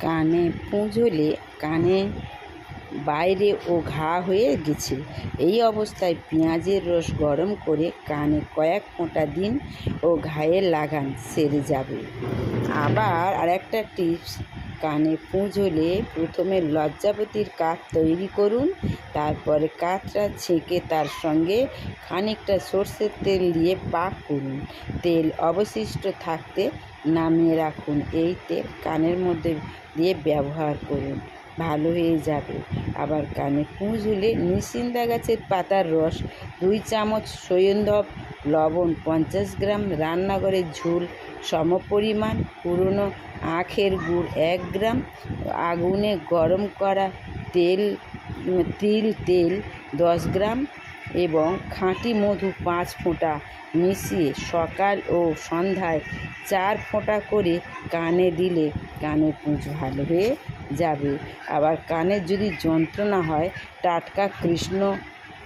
কানে পুঁজলে কানে বাইরে ও ঘা হয়ে গেছে এই অবস্থায় পেঁয়াজের রস গরম করে কানে কয়েক ফোঁটা দিন ও ঘায়ে লাগান, সেরে যাবে। আবার আরেকটা টিপস, কানে পুঁজ হলে প্রথমে লজ্জাপতির কাঠ তৈরি করুন, তারপরে কাঠটা ছেঁকে তার সঙ্গে খানিকটা সর্ষের তেল দিয়ে পাক করুন। তেল অবশিষ্ট থাকতে নামিয়ে রাখুন। এই তেল কানের মধ্যে দিয়ে ব্যবহার করুন। ভালো হয়ে যাবে। আবার কানে পুঁজ হলে নিশিন্দা গাছের পাতার রস, দুই চামচ সৈন্ধব লবণ, পঞ্চাশ গ্রাম রান্নাঘরের ঝোল, সমপরিমাণ পুরনো আখের গুড়, এক গ্রাম আগুনে গরম করা তেল, তিল তেল, দশ গ্রাম এবং খাঁটি মধু পাঁচ ফোঁটা মিশিয়ে সকাল ও সন্ধ্যায় চার ফোঁটা করে কানে দিলে কানের পুঁজ ভালো হয়ে যাবে। আবার কানের যদি যন্ত্রণা হয়, টাটকা কৃষ্ণ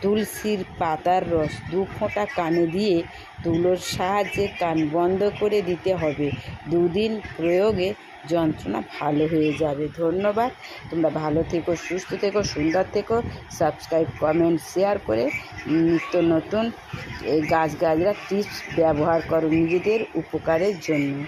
তুলসীর পাতার রস দু ফোঁটা কানে দিয়ে তুলোর সাহায্যে কান বন্ধ করে দিতে হবে। দুদিন প্রয়োগে যন্ত্রণা ভালো হয়ে যাবে। ধন্যবাদ। তোমরা ভালো থেকো, সুস্থ থেকো, সুন্দর থেকো। সাবস্ক্রাইব, কমেন্ট, শেয়ার করে নিত্য নতুন এই গাছগাছরা টিপস ব্যবহার করো নিজেদের উপকারের জন্য।